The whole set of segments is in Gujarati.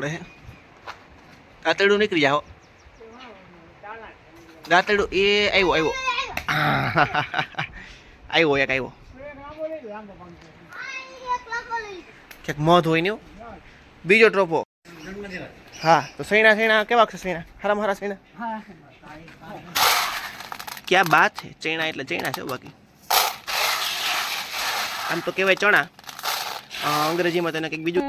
પડે હે? દાંતરડું નીકળી જાઓ. દાંતરડું, એ આવ્યો આવ્યો આવ્યો એક આવ્યો ક્યાંક મધ હોય ને બીજો ટ્રોપો. હા, તો સૈણા સૈણા, કેવા છે સૈણા? હારા મારા સૈણા? ક્યાં બાત છે? ચૈણા એટલે ચૈણા છે બાકી. આમ તો કહેવાય ચણા. અંગ્રેજીમાં તેને કંઈક બીજું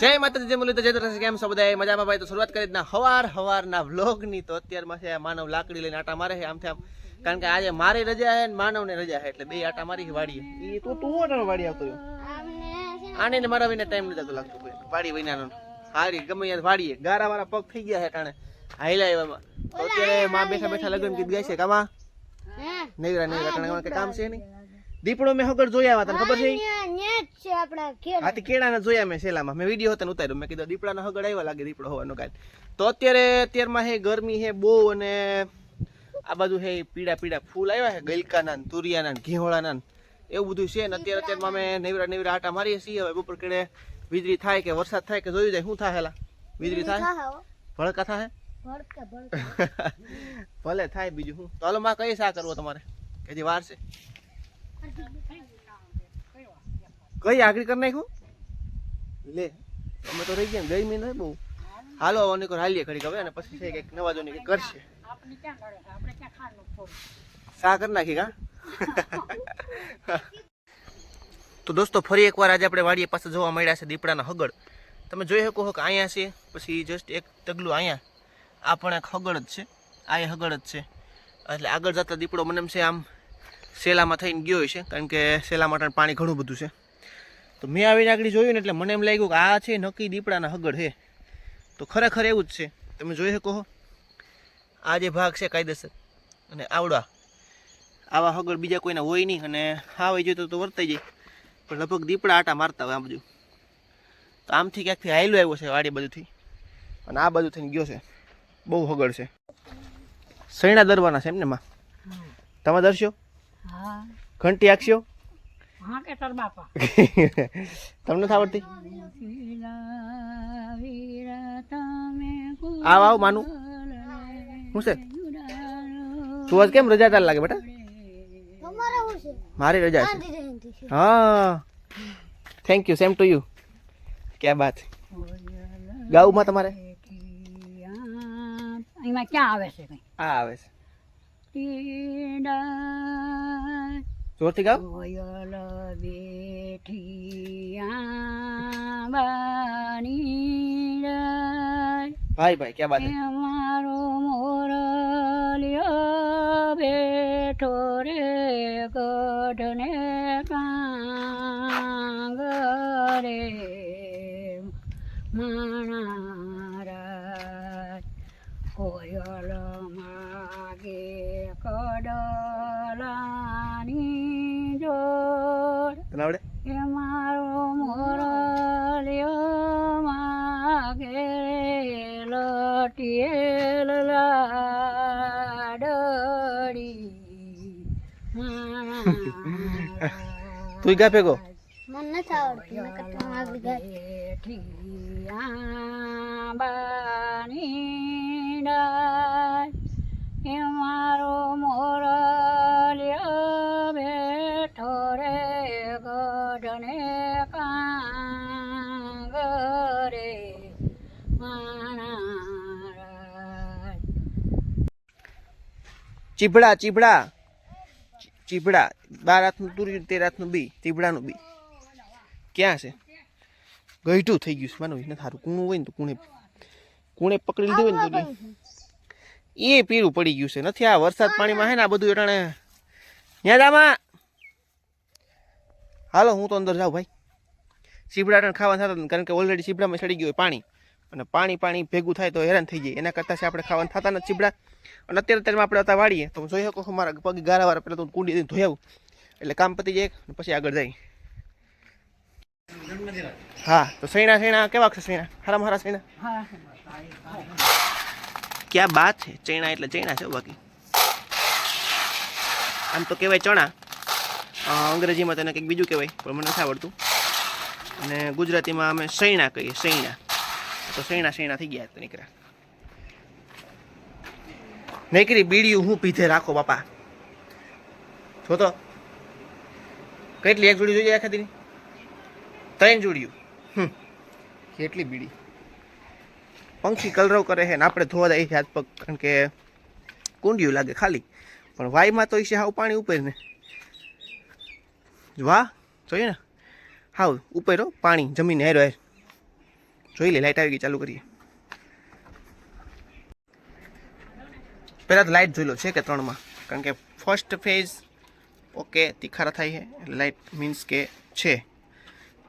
જય માતાજી જય મુરલીધર જય દર્શન કેમ છો બધા મજામાં ભાઈ? તો શરૂઆત કરી દીધા. હવાર હવારના વ્લોગની તો અત્યારમાં છે માનવ લાકડી લઈને આટા મારે છે આમથી આમ. કારણ કે આજે મારી રજા છે ને માનવને રજા છે એટલે બે આટા મારી છે વાડીએ. એ તું તું વાડી આવતો આને ને મારા વિને ટાઈમ નથી લાગતો વાડી વિનાનો હારી ગમે યાર વાડીએ. ગારા મારા પગ થઈ ગયા છે ટાણે. હાઈલા એવામાં. અત્યારે માં બેઠા બેઠા લગ્ન ગીત ગાય છે કામાં? નહીં નેવરા નહીં કામ છે નહીં. દીપડો મેં હગર જોયા હતા તને ખબર છે? હાથી કેળાના જોયા મેં સેલામાં મેં વીડિયો હતા ઉતાર્યો. મેં કીધું દીપડાના હગર આવ્યા લાગે દીપડો હોવાનો કાલ તો અત્યારે અત્યારમાં હે ગરમી હે બહુ અને આ બાજુ હે પીડા પીડા ફૂલ આવ્યા હે ગલકાના તુરિયાના ઘીહોળાના એવું બધું છે ને અત્યારે અત્યારમાં અમે નેવરા નેવરા આટા મારીએ છીએ. હવે બપોર કેડે વીજળી થાય કે વરસાદ થાય કે જોયું જાય શું થાય હેલા? વીજળી થાય? ભડકા થાય? ભલે થાય બીજું શું. તો હાલો માં કઈ શા કરવો તમારે? કે જે વાર છે? કઈ આગળ કરી નાખ્યું? લે, અમે તો રહી ગયા ને મહિના બહુ. હાલો નીકળ હાલીએ ઘડીક હવે અને પછી છે કંઈક નવા જોની કંઈક કરશે. શા કરી નાખી કા? તો દોસ્તો, ફરી એકવાર આજે આપણે વાડીએ પાસે જોવા મળ્યા છે દીપડાના હગડ તમે જોઈ શકો છો કે અહીંયા છે, પછી જસ્ટ એક તગલું અહીંયા. આ પણ એક હગડ જ છે, આ હગડ જ છે. એટલે આગળ જતા દીપડો મને એમ છે આમ. સેલામાં થઈને ગયો છે કારણ કે સેલા માટે પાણી ઘણું બધું છે. તો મેં આવીને આગળ જોયું ને એટલે મને એમ લાગ્યું કે આ છે નક્કી દીપડાના હગડ છે તો ખરેખર એવું જ છે. તમે જોઈ શકો છો આ જે ભાગ છે કાયદેસર અને આવડા. આવા હગડ બીજા કોઈના હોય નહીં અને હા હોય જોઈએ તો વર્તાઈ જાય. પણ લગભગ દીપડા આટા મારતા હોય આ બધું. તો આમથી ક્યાંકથી હાયલો આવ્યો છે વાડી બાજુથી અને આ બાજુ થઈને ગયો છે. બહુ હગડ છે. સૈણા દરવાના છે એમને માં તમે દર્શો. હા ઘંટી આખશો? હા કે તાર બાપા. તમને નથી આવડતી? આવ આવ માનું. હું છે? તું આજ કેમ રજા તાર લાગે બેટા? મારી રજા છે. હા. Thank you same to you ક્યાં બાત ગાઉમાં તમારે? એમાં ક્યાં આવે છે આ આવે છે. જોરથી આંબાની ભાઈ ભાઈ ક્યાં બાત મારો મોર બેઠો રે ગઢને કાંગરે માણારા તને આવડે? એ મારો મોરલિયો માગે લટિયેલ લાડડી. તું ગા ભેગો? મને નથી આવડતું ચીભડા ચીભડા. ચીભડા. બાર હાથનું તુર્યું તેર હાથનું બી, ચીભડાનું બી. ક્યાં છે? ગઈઠું થઈ ગયું છે, માનો નથી સારું કૂણું હોય ને તો કૂણે કૂણે પકડી લીધું હોય ને તો એ પીરું પડી ગયું છે. નથી, આ વરસાદ પાણીમાં હે ને આ બધું એટાણે. ન્યાદામાં હાલો, હું તો અંદર જાઉં ભાઈ. ચીભડા ખાવા થતા કારણ કે ઓલરેડી ચીભડામાં ચડી ગયું હોય પાણી. અને પાણી પાણી ભેગું થાય તો હેરાન થઈ જાય એના કરતાં છે આપણે ખાવાનું થતા નથી ચીબડા. અને અત્યારે અત્યારમાં આપણે હતા વાળીએ તો જોઈ શકો મારા પગ ગારાવાળા પહેલાં તો કુંડી દઈને ધોઈ આવું. એટલે કામ પતી જાય પછી આગળ જાય. હા, તો સૈણા સૈણા, કેવા છે સૈણા? હારા મારા સૈણા? ક્યાં બાત છે? ચૈણા એટલે ચૈણા છે બાકી. આમ તો કહેવાય ચણા. અંગ્રેજીમાં તેને કંઈક બીજું કહેવાય, પણ મને નથી આવડતું. અને ગુજરાતીમાં અમે સૈણા કહીએ, સૈણા. તો શેણા સૈણા થઈ ગયા તો નીકળ્યા. નીકળી બીડીયું હું પીધે રાખો, બાપા. જો તો કેટલી એક જોડી જોઈએ આખાથી ત્રણ જોડિયું હમ. કેટલી બીડી. પંખી કલરવ કરે છે ને આપણે ધોવા છે હાથ પગ, કારણ કે કુંડિયું લાગે ખાલી. પણ વાયમાં તો છે હાવ પાણી ઉપર ને વાહ જોઈએ ને. હાવ ઉપર પાણી, જમીન હેરો હેર જોઈ લે લાઈટ આવી ગઈ, ચાલુ કરીએ. પહેલાં તો લાઇટ જોઈ લો, છે કે ત્રણમાં? કારણ કે ફર્સ્ટ ફેઝ ઓકે તીખારા થાય છે. એટલે લાઇટ મીન્સ કે છે.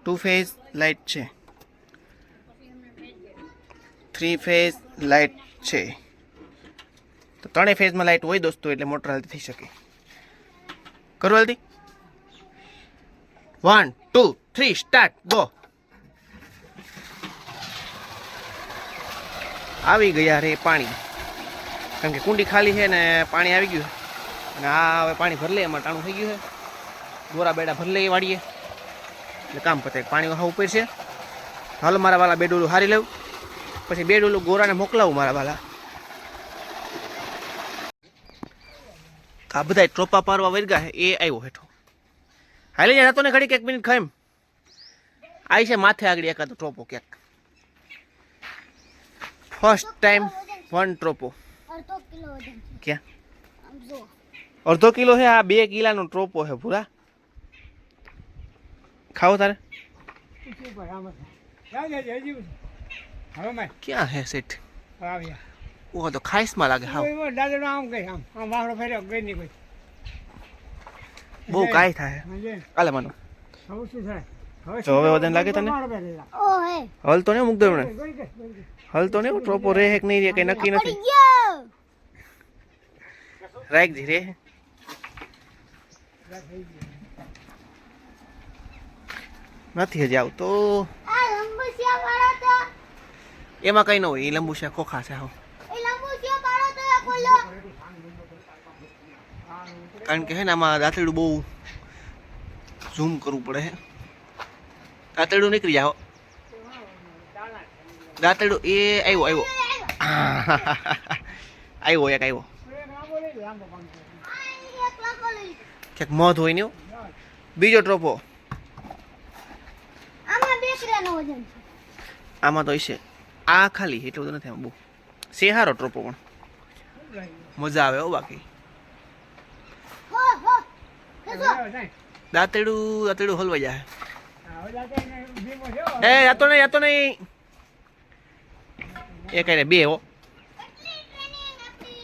ટુ ફેઝ લાઇટ છે. થ્રી ફેઝ લાઇટ છે. તો ત્રણેય ફેઝમાં લાઇટ હોય દોસ્તો, એટલે મોટર હાલતી થઈ શકે. કરો હાલતી. One two three start go આવી ગયા રે પાણી. કારણ કે કુંડી ખાલી છે ને પાણી આવી ગયું. અને આ હવે પાણી ભરલે એમાં ટાણું થઈ ગયું છે. ગોરા બેડા ભરલે એ વાળીએ એટલે કામ પતે, પાણી હા ઉપર છે. હાલ મારા વાલા બે ડોલું હારી લઉં. પછી બે ડોલું ગોરાને મોકલાવું મારા વાલા. આ બધા ટ્રોપા પારવા વર્ગા એ આવ્યો હેઠો. હાલી જાય તો ને ઘડીક એક મિનિટ ખાઈમ આવી છે માથે આગળ એકાદો ટ્રોપો ક્યાંક. ફર્સ્ટ ટાઈમ વન ટ્રોપો અડધો કિલો વજન છે. ક્યાં? અડધો કિલો છે આ બે કિલાનો ટ્રોપો છે પૂરા ખાઓ તારે. ક્યાં હે સેઠ ઓ તો ખાઈસમાં લાગે હાવ. બહુ કાંઈ થાય. કાલે માનો. તો હવે વજન લાગે તને? હલ તો નહીં મૂક દેવને એમણે હલ તો નહીં ટ્રોપો રે હેક નહીં રહે કઈ નક્કી નથી. પડી ગયો. રાખ જી રે નથી હજી આવતો. આ લંબુ શિયા વાળો તો. એમાં કઈ ન હોય એ લંબુ છે ખોખા છે બોલો કારણ કે હે ને આમાં રાતડું બહુ ઝૂમ કરવું પડે છે દાંતરડું નીકળી જાઓ. દાંતરડું, એ આવ્યો આવ્યો. આવ્યો એક, આવ્યો. ક્યાંક મધ હોય ને બીજો ટ્રોપો. આમાં તો હશે. આ ખાલી, એટલું બધું નથી બહુ. સેહારો ટ્રોપો પણ. મજા આવે હો બાકી. દાંતેડું દાંતેડું હલવાઈ જાય. એ યાતો નહીં યાતો નહીં. એ કઈ બે હો. કેટલી ટ્રેનિંગ આપી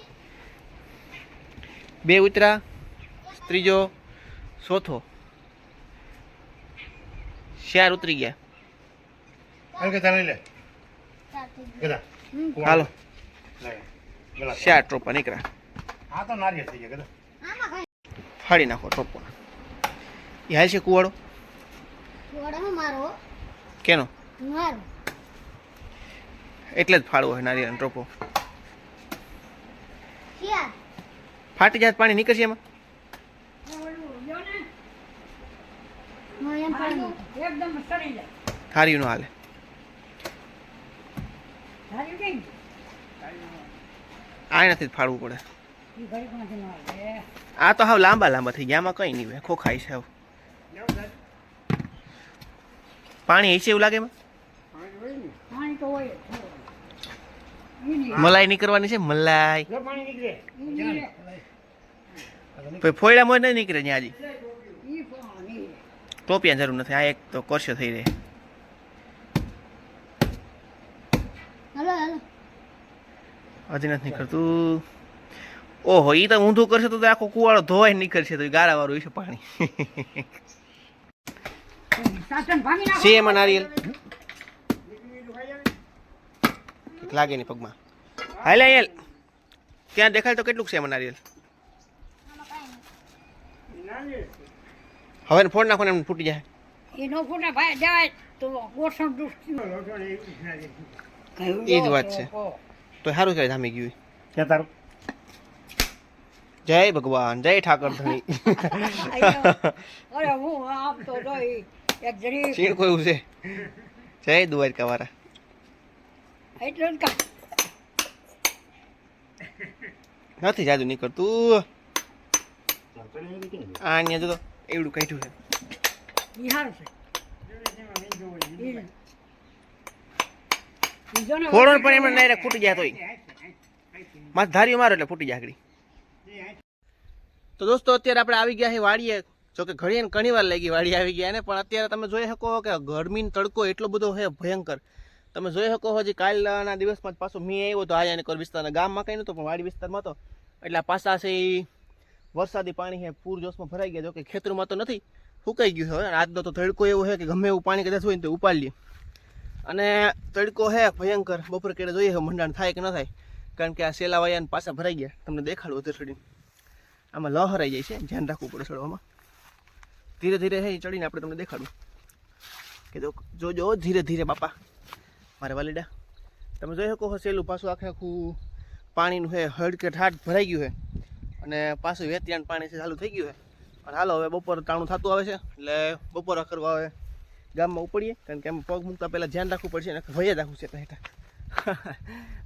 બે ઉતરા ત્રીજો ચોથો. ચાર ઉતરી ગયા. હાલો. ચાર ટ્રોપા નીકળ્યા. આ તો નારિયેળ થઈ ગયા ગદા આમાં કઈ? ફાડી નાખો ટ્રોપો એ હાલ છે કુવાડો. મારો. કેનો? મારો. એટલે જ ફાળવો હોય નારિયેળ ટોપો. ફાટી જાય પાણી નીકળશે એમાં? હાર્યું નો હાલે. આ નથી જ ફાળવું પડે. આ તો હાવ લાંબા લાંબા થઈ ગયા આમાં કઈ નહીં ખોખાય છે હાવ. પાણી હશે એવું લાગે મલાઈ નીકળવાની છે મલાઈ. જો પાણી નીકળે. નહીં. પછી ફોયડા મોય નહીં નીકળે ત્યાં હજી. ઈ ટોપિયા જરૂર નથી આ એક તો કરશે થઈ રહે. હજી નથી નીકળતું. ઓહો એ તો ઊંધું કરશે તો તો આખો કુવાળો ધોવાય નીકળશે તો ગારા વાળું છે પાણી. સાચન ભાંગી નાખો. છે નારિયેલ લાગે નહીં પગમાં. હાલ આયલ ત્યાં દેખાય તો કેટલું છે એમાં નારિયેલ હવે ફોડ નાખો ને એમ ફૂટી જાય. એ નો ફૂટા ભાઈ જાય તો ગોઠણ દુષ્ટ. એ જ વાત છે. તો સારું કહેવાય ધામી ગયું ક્યાં તારું? જય ભગવાન જય ઠાકર ધણી. અરે હું આમ તો જોઈ એક જરી સીણ કોઈ છે? જય દ્વારકા વાળા. એટલે કા. નથી જાદુ નીકળતું. આ અહીંયા જો તો એવડું કાઢ્યું છે. બિહાર છે. ફોડો પણ એમને ફૂટી જાય તોય. માથે મારો એટલે ફૂટી જાય આગળ. તો દોસ્તો અત્યારે આપણે આવી ગયા છે વાડીએ જો કે ઘણી ને ઘણી વાર લાગી વાડી આવી ગયા ને, પણ અત્યારે તમે જોઈ શકો કે ગરમીનો તડકો એટલો બધો છે ભયંકર. તમે જોઈ શકો હજી કાલના દિવસમાં જ પાછો મેં આવ્યો તો આયા કર વિસ્તારના ગામમાં કંઈ નહોતું, પણ વાડી વિસ્તારમાં તો એટલે પાછા છે એ વરસાદી પાણી છે, પૂર જોશમાં ભરાઈ ગયા, જો કે ખેતરમાં તો નથી સુકાઈ ગયું છે. હવે આજનો તો તડકો એવો છે કે ગમે એવું પાણી કદાચ હોય ને તો ઉપાડી અને તડકો છે ભયંકર, બપોર કેડે જોઈએ છે મંડાણ થાય કે ન થાય, કારણ કે આ સેલા વાયાને પાછા ભરાઈ ગયા. તમને દેખાડું ચડીને આમાં લહરાઈ જાય છે, ધ્યાન રાખવું પડે ચડવામાં ધીરે ધીરે હે ચડીને આપણે તમને દેખાડું. કે જો જોજો ધીરે ધીરે, બાપા. મારે વાલીડા, તમે જોઈ શકો છો સેલું પાછું આખે આખું પાણીનું હે હડ કે ઠાઠ ભરાઈ ગયું છે અને પાછું વેતિયાણ પાણી છે, ચાલુ થઈ ગયું છે અને હાલો, હવે બપોર ટાણું થતું આવે છે, એટલે બપોર કરવા હવે ગામમાં ઉપડીએ, કારણ કે એમ પગ મૂકતા પહેલાં ધ્યાન રાખવું પડશે અને ભય જ રાખવું છે હેઠા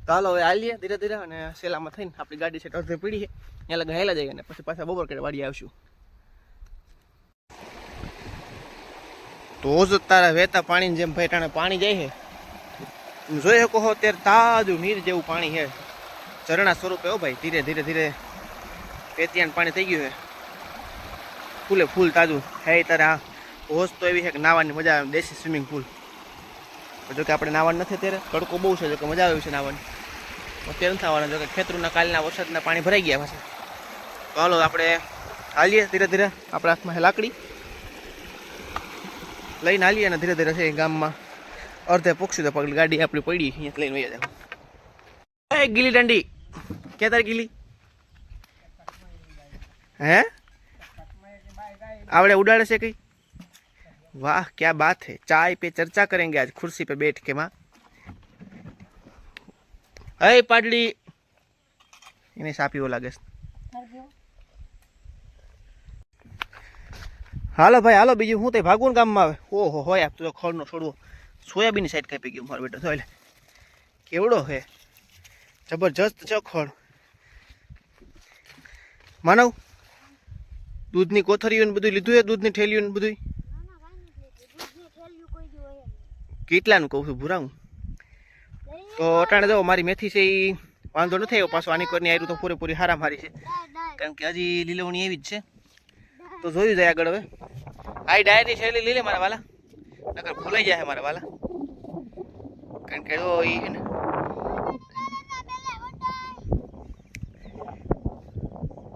તો હાલો, હવે હાલીએ ધીરે ધીરે, અને સેલામાં થઈને આપણી ગાડી છે અડધે પીડી છે. ત્યાં લગન હેલા જઈએ અને પછી પાછા બપોર કરે વાડી આવશું. તો જ તારા વહેતા પાણીની જેમ ભાઈ ટાણે પાણી જાય છે. તમે જોઈ શકો હો, અત્યારે તાજું નીર જેવું પાણી છે. ઝરણા સ્વરૂપે હો ભાઈ, ધીરે ધીરે ધીરે. પેતિયાન પાણી થઈ ગયું છે. ફૂલે ફૂલ તાજું. હે તારે આ હોશ તો એવી છે કે નાવાની મજા આવે, દેશી સ્વિમિંગ પુલ. જો કે આપણે નાવાનું નથી અત્યારે. તડકો બહુ છે, જો કે મજા આવ્યું છે નાવાની. અત્યારે નથી આવવાના, જો કે ખેતરોના કાલના વરસાદના પાણી ભરાઈ ગયા પાછા. હાલો આપણે હાલીએ ધીરે ધીરે. આપણા હાથમાં લાકડી. લઈને હાલીએ અને ધીરે ધીરે છે ગામમાં અડધે પૂછશું તો પગલી ગાડી આપણી પડી અહીંયા લઈને વહી જાવ એ ગીલી દંડી ક્યાં તારી ગીલી હે આવડે ઉડાડે છે કઈ वाह क्या बात है चाय पे चर्चा करेंगे आज कुर्सी पे बैठ के माँ अरे पाडली એને સાપીઓ લાગે છે હાલો ભાઈ હાલો બીજું હું તે ભાગવું ગામમાં આવે ઓહો હોય આપ તો ખોળનો છોડવો. સોયાબીન સાઈડ કાપી ગયું મારો બેટો જોઈ લે. કેવડો હે જબરજસ્ત છે ખોળ. માનવ દૂધની કોથરીઓ ને બધું લીધું હે દૂધની ઠેલીઓ ને બધું કેટલાનું કહું છું ભૂરા હું તો અટાણે જો મારી મેથી છે એ વાંધો નથી આવ્યો પાછો આની કોરની આવ્યું તો પૂરેપૂરી હારા મારી છે કારણ કે હજી લીલવણી એવી જ છે. તો જોયું જાય આગળ હવે. આ ડાયરી શૈલી લે મારા વાલા. નકર ભૂલાઈ જાય મારા વાલા. કારણ કે જો એ ને.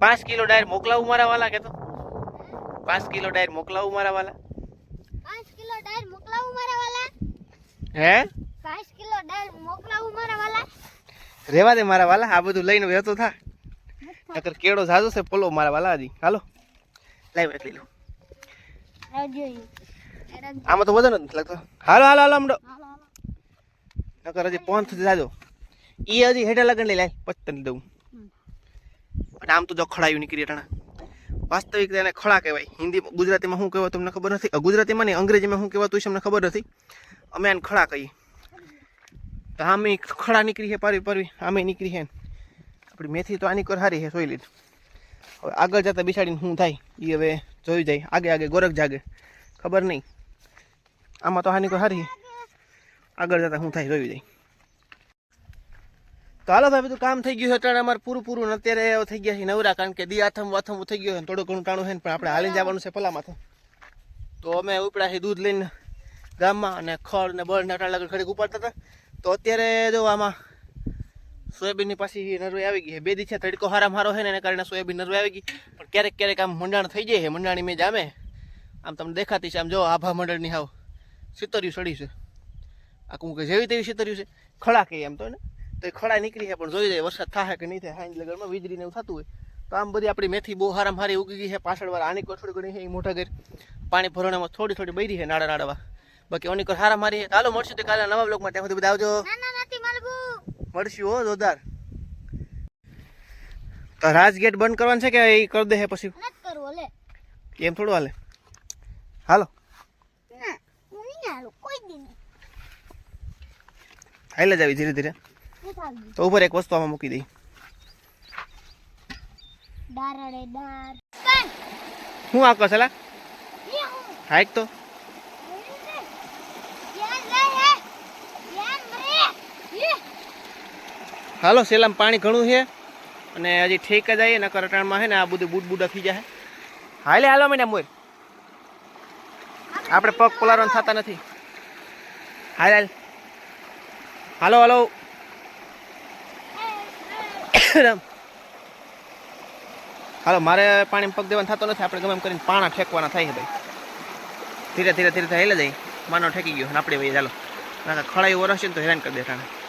પાંચ કિલો ડાયર મોકલાવું મારા વાલા કે તો? પાંચ કિલો ડાયર મોકલાવું મારા વાલા. પાંચ કિલો ડાયર મોકલાવું મારા વાલા. હે? પાંચ કિલો ડાયર મોકલાવું મારા વાલા. રેવા દે મારા વાલા. આ બધું લઈને વહેતો થા. નકર કેળો ઝાઝો છે પોલો મારા વાલા હાલો. લાઈવ એક લીલું. આમાં તો વજન નથી લાગતો. હાલો હાલો હાલો હમણાં. નકર હજી પોન થતી જાજો. ઈ હજી હેઠે લગન લઈ લાય પછી તને દઉં. અને આમ તો જો ખડાયું નીકળી ટાણા વાસ્તવિક એને ખડા કહેવાય. હિન્દી ગુજરાતીમાં શું કહેવાય તમને ખબર નથી? ગુજરાતીમાં નહીં અંગ્રેજીમાં શું કહેવાતું છે અમને ખબર નથી. અમે એને ખડા કહીએ. તો આમે ખડા નીકળી છે પારવી પારવી. આમે નીકળી છે. આપણી મેથી તો આની કર હારી છે સોઈ લીધી હવે આગળ જતાં બિસાડીને શું થાય એ હવે જોઈ જાય. આગે આગે ગોરખ જાગે. ખબર નહીં. આમાં તો હાની કોઈ હારી આગળ જતાં શું થાય જોઈ જાય. તો હાલો ભાઈ, બધું કામ થઈ ગયું છે અત્યારે અમારે પૂરું પૂરું. અત્યારે થઈ ગયા છે નવરા, કારણ કે દી આથમ વાથમ થઈ ગયો છે થોડું ઘણું ટાણું છે ને, પણ આપણે હાલીને જવાનું છે પલામાં તો તો અમે ઉપડાથી દૂધ લઈને ગામમાં અને ખડ ને બળ ને અટાણ લગડ ખડી ઉપાડતા હતા. તો અત્યારે જો આમાં સોયાબીનની પાછી નરવાઈ આવી ગઈ બે દિવસે તડકો હારા મારો છે ને એના કારણે સોયાબીન નરવાઈ આવી ગઈ. પણ ક્યારેક ક્યારેક આમ મંડાણ થઈ જાય છે. મંડાણી મેં જામે આમ. તમને દેખાતી છે. આમ જો આભા મંડળની હાવ સિતર્યું સડી છે. આખું કે જેવી તેવી સિતર્યું છે. ખડા કહીએ એમ તો ને તો એ ખડા નીકળી છે, પણ જોઈ જાય વરસાદ થાય કે નહીં થાય. હાઈ લગનમાં વીજળીને એવું થતું હોય. તો આમ બધી આપણી મેથી બહુ હારામ હારી ઉગી ગઈ છે. પાછળ વાળા આની કોર ગણી છે એ મોટા ઘેર. પાણી ભરણામાં થોડી થોડી બૈરી છે, નાડા નાડાવા. બાકી ઓની કોર હારા મારી હાલો, મળશે તો કાલે નવા બ્લોગમાં ત્યાં સુધી બધા આવજો. મળશું હો જોરદાર. તો રાજ ગેટ બંધ કરવાનું છે કે એ કરી દે પછી? એમ થોડું હાલે. હાલો. હાલું જાવી ધીરે ધીરે. તો ઉપર એક વસ્તુ આમાં મૂકી દઈ હું આકો સલા એ હું. હાઈક તો યાર લે હે યાર મરે એ હાલો, સેલામાં પાણી ઘણું છે. અને હજી ઠેક જ આવીએ, નકર અટાણમાં છે ને આ બધું બુડ બુડા થઈ જાય હાલે, હાલો, મેડમ, મોર. આપણે પગ પોલારવાનું થતા નથી. હાલ હાલ. હાલો હાલો. હાલો, મારે પાણી પગ દેવાનું થતો નથી. આપણે ગમે એમ કરીને પાણા ઠેકવાના થાય છે ભાઈ. ધીરે ધીરે ધીરે હાલે જાય માનો ઠેકી ગયો આપણે ભાઈ ચાલો ના ખળાઈ વરસ છે ને તો હેરાન કરી દે ટાણે